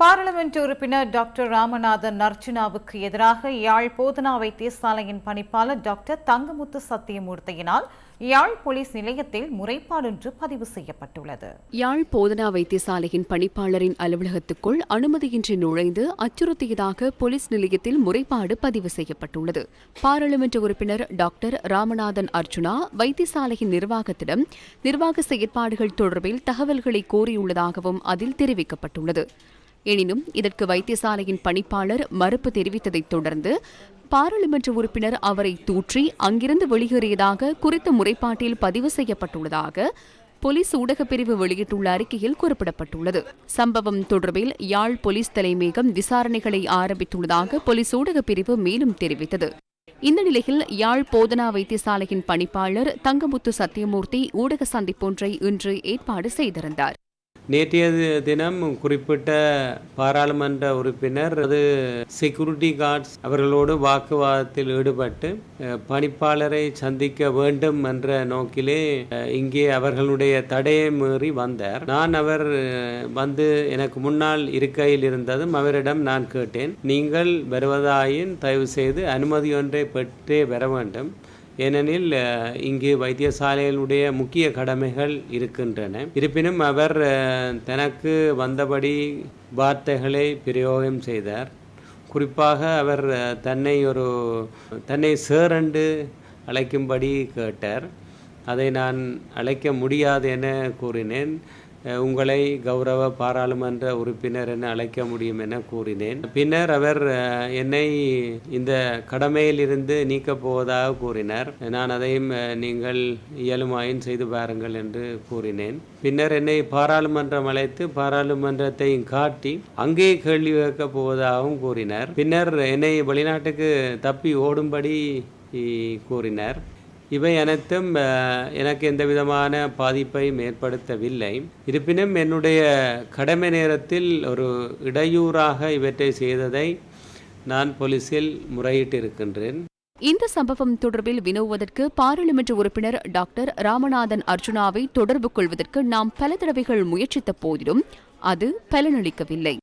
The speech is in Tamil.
பாராளுமன்ற உறுப்பினர் டாக்டர் ராமநாதன் அர்ச்சுனாவுக்கு எதிராக யாழ் போதனா வைத்தியசாலையின் பணிப்பாளர் டாக்டர் தங்கமுத்து சத்தியமூர்த்தியினால் யாழ் போலீஸ் நிலையத்தில் முறைப்பாடொன்று பதிவு செய்யப்பட்டுள்ளது. யாழ் போதனா வைத்தியசாலையின் பணிப்பாளரின் அலுவலகத்துக்குள் அனுமதியின்றி நுழைந்து அச்சுறுத்தியதாக போலீஸ் நிலையத்தில் முறைப்பாடு பதிவு செய்யப்பட்டுள்ளது. பாராளுமன்ற உறுப்பினர் டாக்டர் ராமநாதன் அர்ஜுனா வைத்தியசாலையின் நிர்வாகத்திடம் நிர்வாக செயற்பாடுகள் தொடர்பில் தகவல்களை கோரியுள்ளதாகவும் அதில் தெரிவிக்கப்பட்டுள்ளது. எனினும் இதற்கு வைத்தியசாலையின் பணிப்பாளர் மறுப்பு தெரிவித்ததைத் தொடர்ந்து பாராளுமன்ற உறுப்பினர் அவரை தூற்றி அங்கிருந்து வெளியேறியதாக குறித்த முறைப்பாட்டில் பதிவு செய்யப்பட்டுள்ளதாக போலீஸ் ஊடகப்பிரிவு வெளியிட்டுள்ள அறிக்கையில் குறிப்பிடப்பட்டுள்ளது. சம்பவம் தொடர்பில் யாழ் போலீஸ் தலைமையகம் விசாரணைகளை ஆரம்பித்துள்ளதாக போலீஸ் ஊடகப்பிரிவு மேலும் தெரிவித்தது. இந்த நிலையில் யாழ் போதனா வைத்தியசாலையின் பணிப்பாளர் தங்கமுத்து சத்தியமூர்த்தி ஊடக சந்திப்பொன்றை இன்று ஏற்பாடு செய்திருந்தார். நேற்றைய தினம் குறிப்பிட்ட பாராளுமன்ற உறுப்பினர் அது செக்யூரிட்டி கார்ட்ஸ் அவர்களோடு வாக்குவாதத்தில் ஈடுபட்டு பணிப்பாளரை சந்திக்க வேண்டும் என்ற நோக்கிலே அஹ், இங்கே அவர்களுடைய தடையை மீறி வந்தார். நான் அவர் வந்து எனக்கு முன்னால் இருக்கையில் இருந்ததும் அவரிடம் நான் கேட்டேன் நீங்கள் வருவதாயின் தயவு செய்து அனுமதி ஒன்றை பெற்றே வர வேண்டும். ஏனெனில் இங்கு வைத்தியசாலைகளுடைய முக்கிய கடமைகள் இருக்கின்றன. இருப்பினும் அவர் தனக்கு வந்தபடி வார்த்தைகளை பிரயோகம் செய்தார். குறிப்பாக அவர் தன்னை ஒரு தன்னை சேரண்டு அழைக்கும்படி கேட்டார். அதை நான் அழைக்க முடியாது என கூறினேன். உங்களை கௌரவ பாராளுமன்ற உறுப்பினர் என அழைக்க முடியும் என கூறினேன். பின்னர் அவர் என்னை இந்த கடமையிலிருந்து நீக்கப் போவதாக கூறினார். நான் அதையும் நீங்கள் இயலுமாயின் செய்து பாருங்கள் என்று கூறினேன். பின்னர் என்னை பாராளுமன்றம் அழைத்து பாராளுமன்றத்தையும் காட்டி அங்கே கேள்வி கேட்கப் போவதாகவும் கூறினார். பின்னர் என்னை வெளிநாட்டுக்கு தப்பி ஓடும்படி கூறினார். இவை அனைத்தும் எனக்கு எந்த விதமான பாதிப்பையும் ஏற்படுத்தவில்லை. இருப்பினும் என்னுடைய கடமை நேரத்தில் ஒரு இடையூறாக இவற்றை செய்ததை நான் போலீசில் முறையிட்டிருக்கின்றேன். இந்த சம்பவம் தொடர்பில் வினவுவதற்கு பாராளுமன்ற உறுப்பினர் டாக்டர் ராமநாதன் அர்ஜுனாவை தொடர்பு கொள்வதற்கு நாம் பல தடவைகள் முயற்சித்த போதிலும் அது பலனளிக்கவில்லை.